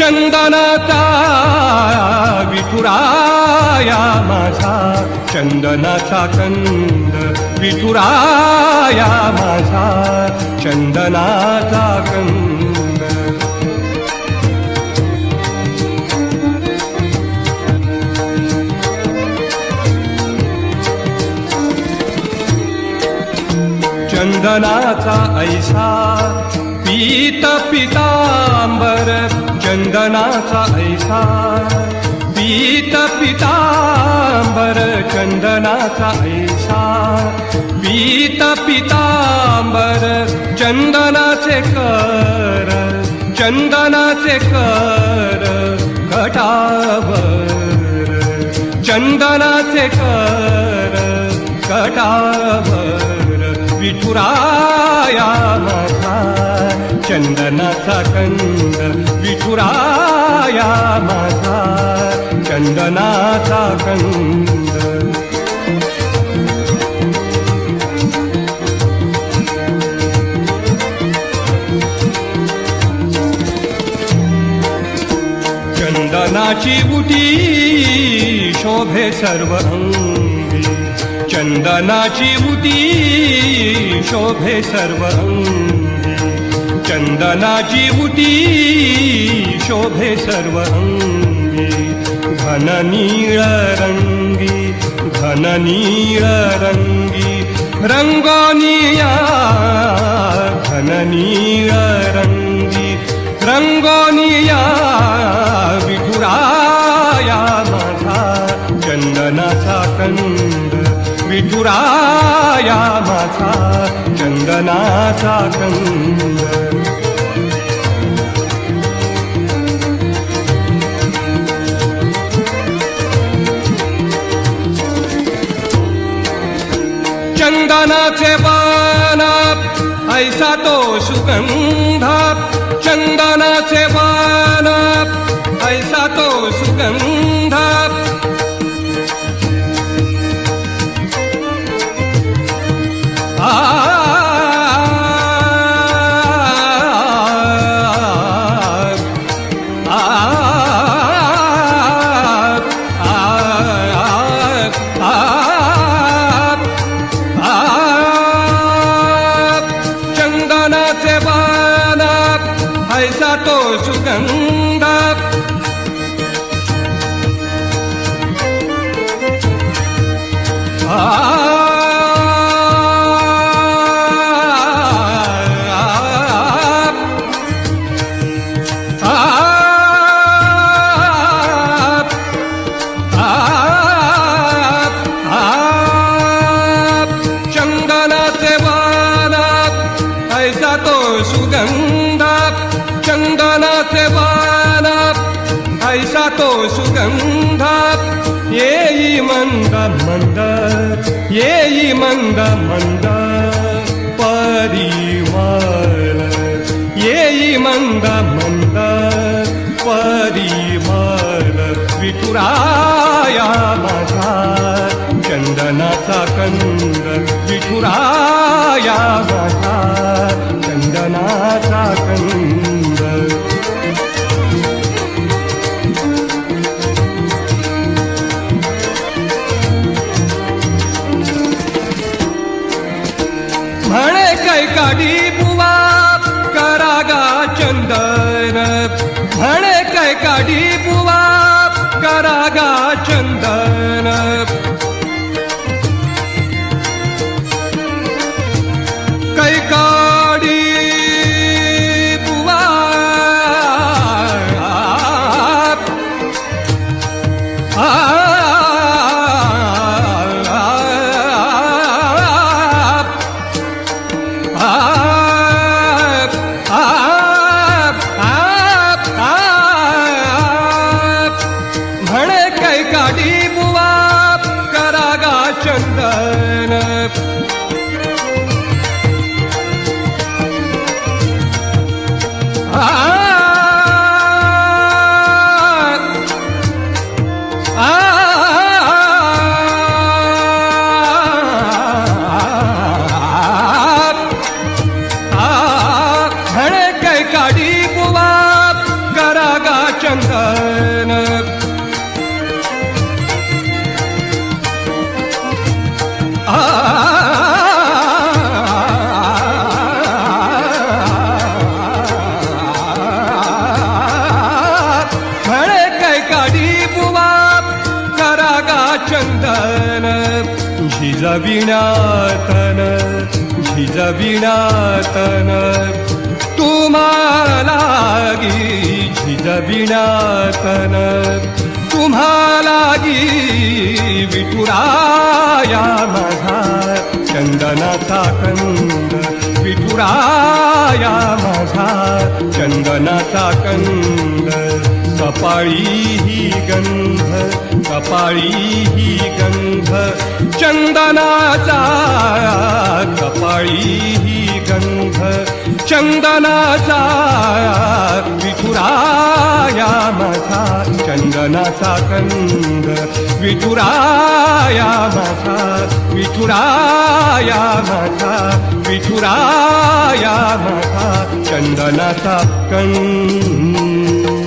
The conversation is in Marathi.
चंदनाचा विठुराया माझा चंदनाचा कंद विठुराया माझा चंदनाचा कंद. चंदनाचा ऐसा पीत पितांबर चंदनाचा ऐसा पीत पितांबर चंदनाचा ऐसा पीत पितांबर चंदनाचे कर चंदनाचे कर घटावर. चंदनाचे कर घटावर. विठुराया माझा चंदनाचा कंद विठुराया माझा चंदनाचा कंद चंदनाची बुटी शोभे सर्व अंगी. चंदनाची बुटी शोभे सर्व अंगी. चंदनाची उटी शोभे सर्व अंगी घन नीळ रंगी घन नीळ रंगी रंगोनिया घन नीळ रंगी रंगोनिया विठुराया माझा चंदनाचा कंद विठुराया माझा चंदनाचा कंद. चंदनाचे बाण ऐसा तो सुगंधा चंदनाचे बाना ऐसा तो सुगंधा ऐसा ऐसा तो सुगंध येई मंद मंद येई मंद मंद परिमल येई मंद मंद परिमल विठुराया माझा चंदनाचा कंद विठुराया माझा चंदनाचा कंद काय बुवा करागा चंदन. म्हणे काय काढी बुवा करागा झिजविणातन झिजविणातन तुम्हाला झिजविणातन तुम्हाला गी विठुराया माझा चंदनाचा कंद. विठुराया माझा चंदनाचा कंद. कपाळी ही गंध कपाळी ही गंध चंदनाचा कपाळी ही गंध चंदनाचा विठुराया माझा चंदनाचा गंध विठुराया माझा विठुराया माझा विठुराया माझा चंदनाचा कंद.